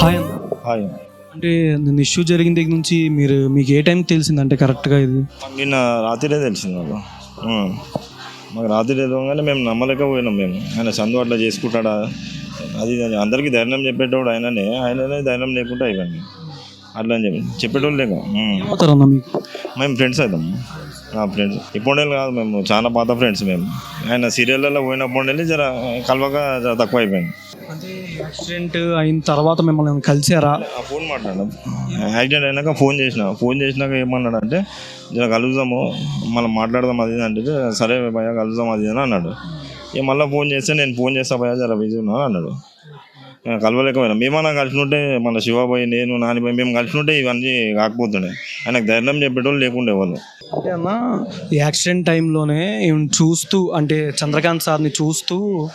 Hi అన్న. Hi అంటే నిన్న ఇష్యూ జరిగిన దగ్గర నుంచి మీరు మీకు ఏ టైం తెలిసింది? అంటే కరెక్ట్గా ఇది? నిన్న రాత్రిరే తెలిసింది ఉం. మాకు రాత్రి తెలియగానే మేము నమ్మలేకపోయినాం మేము. ఆయన సందు అట్లా చేసుకుంటాడా? అది ఇది అందరికీ ధైర్యం చెప్పేటోడు ఆయననే. ఆయననే ధైర్యం లేకుండా అయిపోయింది అట్లా అని చెప్పి. చెప్పేటోళ్ళు లేక. మీకు? మేము ఫ్రెండ్స్ అవుతాం. ఫ్రెండ్స్ ఇప్పుడే కాదు మేము. చాలా పాత ఫ్రెండ్స్ మేము. ఆయన సీరియళ్ళలో పోయినప్పుడు వెళ్ళి జర కలవక జర తక్కువ అయిపోయింది. అంటే యాక్సిడెంట్ అయిన తర్వాత మిమ్మల్ని కలిసారా ఫోన్ మాట్లాడడం. యాక్సిడెంట్ అయినాక ఫోన్ చేసిన. ఫోన్ చేసినాక ఏమన్నాడు అంటే జర కలుద్దాము మనం మాట్లాడదాం అది అంటే సరే భయ కలుద్దాం అది అని అన్నాడు. ఇక మళ్ళీ ఫోన్ చేస్తే నేను ఫోన్ చేస్తా భయ జర బిజీ ఉన్నాను అన్నాడు. కలవలేకపోయినా. మేమన్నా కలిసినట్టే మన శివాబాయి నేను నానిబాయి మేము కలిసినట్టే ఇవన్నీ కాకపోతుండే. ఆయనకు ధైర్యం చెప్పేటోళ్ళు లేకుండే వాళ్ళు. అంటే అన్న ఈ యాక్సిడెంట్ టైంలోనే చూస్తూ అంటే చంద్రకాంత్ సార్ని చూస్తూ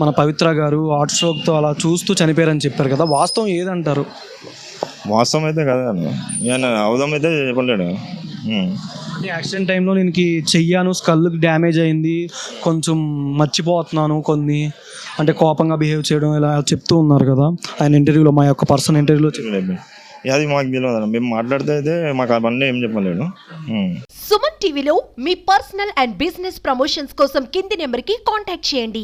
మన పవిత్ర గారు హార్ట్ స్ట్రోక్తో అలా చూస్తూ చనిపోయారని చెప్పారు కదా. వాస్తవం ఏదంటారు? వాస్తవం అయితే కదా అన్న. ఆయన అవధం అయితే చెప్పలేడు. అంటే యాక్సిడెంట్ టైంలో నేను చెయ్యాను స్కల్కి డ్యామేజ్ అయింది కొంచెం మర్చిపోతున్నాను కొన్ని. అంటే కోపంగా బిహేవ్ చేయడం ఇలా చెప్తూ ఉన్నారు కదా. ఆయన ఇంటర్వ్యూలో మా యొక్క పర్సన్ ఇంటర్వ్యూలో చెప్పారు ఇక అది మాకు తెలియదు. మేము మాట్లాడితే అయితే మాకు అవన్నీ ఏం చెప్పలేడు. ఉం. సుమన్ టీవీలో మీ పర్సనల్ అండ్ బిజినెస్ ప్రమోషన్స్ కోసం కింది నెంబర్కి కాంటాక్ట్ చేయండి.